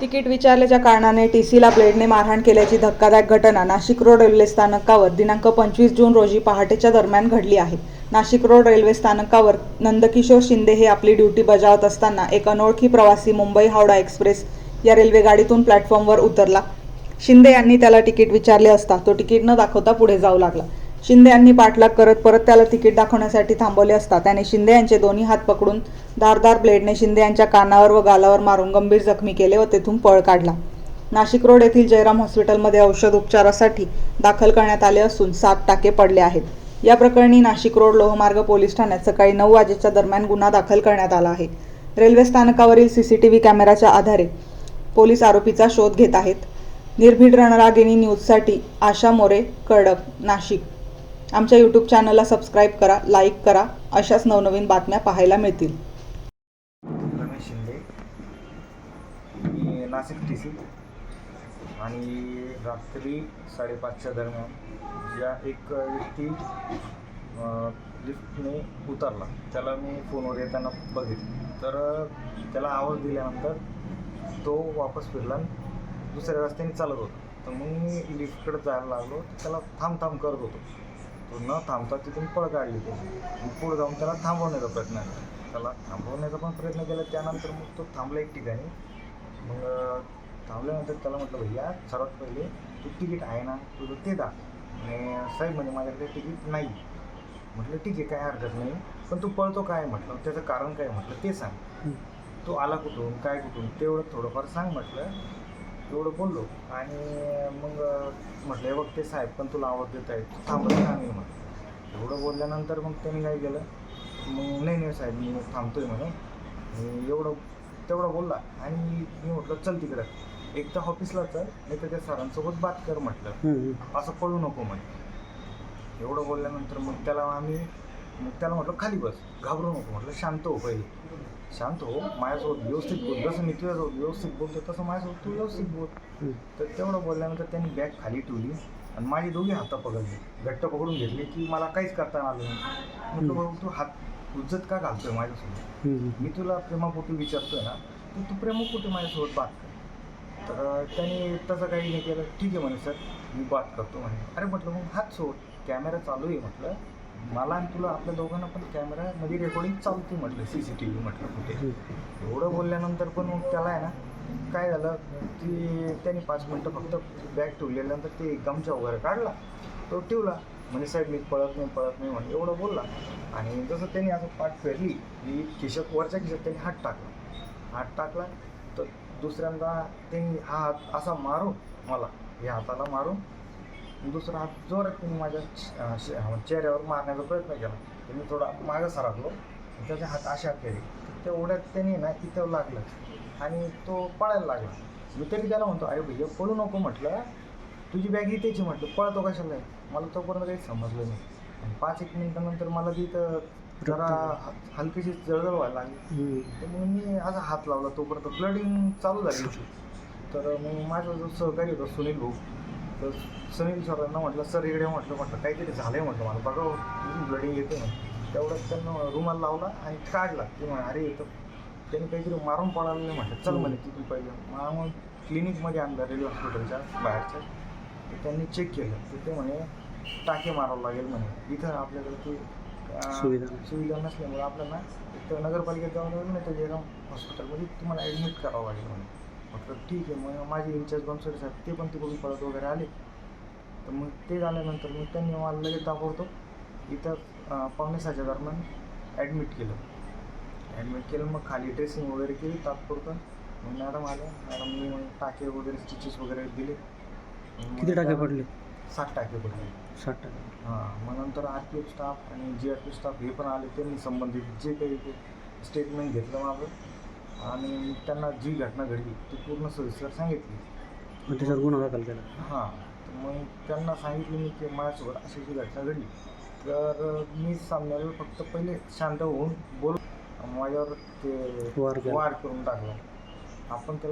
Ticket विचारल्याच्या कारणाने T सीला ब्लेडने मारहाण केल्याची धक्कादायक घटना नाशिक रोड रेल्वे स्थानकावर दिनांक पंचवीस जून रोजी पहाटेच्या दरम्यान घडली आहे. नाशिक रोड रेल्वे स्थानकावर नंदकिशोर शिंदे हे आपली ड्युटी बजावत असताना एक अनोळखी प्रवासी मुंबई हावडा एक्सप्रेस या रेल्वेगाडीतून प्लॅटफॉर्मवर उतरला. शिंदे यांनी त्याला तिकीट विचारले असता तो तिकीट न दाखवता पुढे जाऊ लागला. शिंदे यांनी पाठलाग करत परत त्याला तिकीट दाखवण्यासाठी थांबवले असता त्याने शिंदे यांचे दोन्ही हात पकडून धारदार ब्लेडने शिंदे यांच्या कानावर व गालावर मारून गंभीर जखमी केले व तेथून पळ काढला. नाशिक रोड येथील जयराम हॉस्पिटलमध्ये औषध उपचारासाठी दाखल करण्यात आले असून सात टाके पडले आहेत. या प्रकरणी नाशिक रोड लोहमार्ग पोलीस ठाण्यात सकाळी नऊ वाजेच्या दरम्यान गुन्हा दाखल करण्यात आला आहे. रेल्वे स्थानकावरील सीसीटीव्ही कॅमेराच्या आधारे पोलीस आरोपीचा शोध घेत आहेत. निर्भीड रणरागिणी न्यूजसाठी आशा मोरे कडक नाशिक. आमच्या यूट्यूब चॅनलला सबस्क्राईब करा लाईक करा. अशाच नवनवीन बातम्या पाहायला मिळतील. रमेश शिंदे. मी नाशिक टी सी आणि रात्री साडेपाचच्या दरम्यान ज्या एक व्यक्ती लिफ्टने उतरला त्याला मी फोनवर येताना बघितलं. तर त्याला आवाज दिल्यानंतर तो वापस फिरला दुसऱ्या रस्त्याने चालत होता. तर मग मी लिफ्टकडे जायला लागलो त्याला थांब थांब करत होतो. तो न थांबता तिथून पळ काढली त्याने पुढे जाऊन त्याला थांबवण्याचा प्रयत्न केला. त्याला थांबवण्याचा पण प्रयत्न केला. त्यानंतर मग तो थांबला एक ठिकाणी. मग थांबल्यानंतर त्याला म्हटलं भैया सर्वात पहिले तू तिकीट आहे ना तुझं ते दाख. आणि साहेब म्हणजे माझ्याकडे तिकीट नाही. म्हटलं ठीक आहे काय हरकत नाही. पण तू पळतो काय? म्हटलं त्याचं कारण काय? म्हटलं ते सांग. तू आला कुठून काय कुठून तेवढं थोडंफार सांग म्हटलं. एवढं बोललो. आणि मग म्हटलं हे बघ ते साहेब पण तुला आवाज देत आहेत. तू थांबत का नाही म्हटलं एवढं बोलल्यानंतर मग त्यांनी काय केलं? मग नाही नाही साहेब मी थांबतोय म्हणे. आणि एवढं तेवढं बोलला. आणि मी म्हटलं चल तिकडं. एक तर ऑफिसला चल नाही तर त्या सरांसोबत बात कर म्हटलं. असं पळू नको म्हणे. एवढं बोलल्यानंतर मग त्याला आम्ही मग त्याला म्हटलं खाली बस. घाबरू नको म्हटलं. शांत हो पहिले. शांत हो माझ्यासोबत व्यवस्थित बोल. जसं मी तुझ्यासोबत व्यवस्थित बोलतो तसं माझ्यासोबत तू व्यवस्थित बोल. तर तेवढं बोलल्यानंतर त्यांनी बॅग खाली ठेवली आणि माझी दोघी हात पकडली. घट्ट पकडून घेतली की मला काहीच करता आलं नाही. म्हटलं तू हात उज्जत का घालतोय माझ्यासोबत? मी तुला प्रेमापोटी विचारतोय ना तर तू प्रेमापोटी माझ्यासोबत बात कर. तर त्यांनी तसं काही नाही केलं. ठीक आहे म्हणे सर मी बात करतो म्हणे. अरे म्हटलं मग हात सोड. कॅमेरा चालू आहे म्हटलं. मला आणि तुला आपल्या दोघांना पण कॅमेरामध्ये रेकॉर्डिंग चालते म्हटलं सी सी टी व्ही म्हटलं कुठे. एवढं बोलल्यानंतर पण मग त्याला आहे ना काय झालं की त्यांनी पाच मिनटं फक्त बॅग ठेवल्यानंतर ते गमचा वगैरे काढला. तो ठेवला. म्हणजे साहेब मी पळत नाही पळत नाही म्हणे. एवढं बोलला. आणि जसं त्यांनी असं पाठ फेरली की खिशात वरच्या खिशात त्यांनी हात टाकला. हात टाकला तर दुसऱ्यांदा त्यांनी हा हात असा मारून मला या हाताला मारून दुसरा हात जोरात त्यांनी माझ्या चेहऱ्यावर मारण्याचा प्रयत्न केला तर मी थोडा मागं सरकलो त्याचे हात अशा केले तेवढ्यात त्यांनी ना इथं लागलं आणि तो पळायला लागला. मी तरी त्याला म्हणतो अरे भैया पळू नको म्हटलं तुझी बॅग इथेची म्हटलं पळतो कशाला? मला तोपर्यंत काही समजलं नाही. आणि पाच एक मिनिटानंतर मला तिथं जरा हलकीशी जळजळ व्हायला लागली. तर मग मी असा हात लावला तोपर्यंत ब्लडिंग चालू झाली होती. तर मग माझा जो सहकारी होता सुनील भाऊ तर सुनील सरांना म्हटलं सर इकडे म्हटलं म्हटलं काहीतरी झालंय म्हटलं मला. बघा ब्लडिंग येते ना तेवढ्यात त्यांना रुमाल लावला आणि काढला. की म्हणे अरे इथं त्यांनी काहीतरी मारून पडायला नाही म्हटलं. चल म्हणे तिथून पहिले. मग मग क्लिनिकमध्ये आणलं रेल्वे हॉस्पिटलच्या बाहेरच्या. तर त्यांनी चेक केलं. तर ते म्हणे टाके मारावं लागेल म्हणे. इथं आपल्याकडे ते सुविधा सुविधा नसल्यामुळे आपल्याला तर नगरपालिकेत लागेल नाही तर जयराम हॉस्पिटलमध्ये तुम्हाला ॲडमिट करावं लागेल म्हणे. म्हटलं ठीक आहे मग माझे इंचार्ज बनसोडे साहेब ते पण तिकडून परत वगैरे आले. तर मग ते झाल्यानंतर मग त्यांनी मला लगेच ताबडतोब इथं पावणे सहाच्या दरम्यान ॲडमिट केलं. ॲडमिट केलं मग खाली ड्रेसिंग वगैरे केली तात्पुरतं. मग मॅडम आल्या मॅडमनी मग टाके वगैरे स्टिचेस वगैरे दिले. किती टाके पडले? सात टाके पडले. साठ टाके हां मग नंतर आर पी एफ स्टाफ आणि जी आर पी स्टाफ हे पण आले त्यांनी संबंधित जे काही ते स्टेटमेंट घेतलं माझं आणि त्यांना जी घटना घडली ती पूर्ण सविस्तर सांगितली. मग त्याच्यात गुन्हा दाखल केला. हां तर मग त्यांना सांगितलं मी की माझ्यासोबत अशी जी घटना घडली. तर मी सामन्याला फक्त पहिले शांत होऊन बोल माझ्यावर ते. वार करून टाकला. आपण त्याला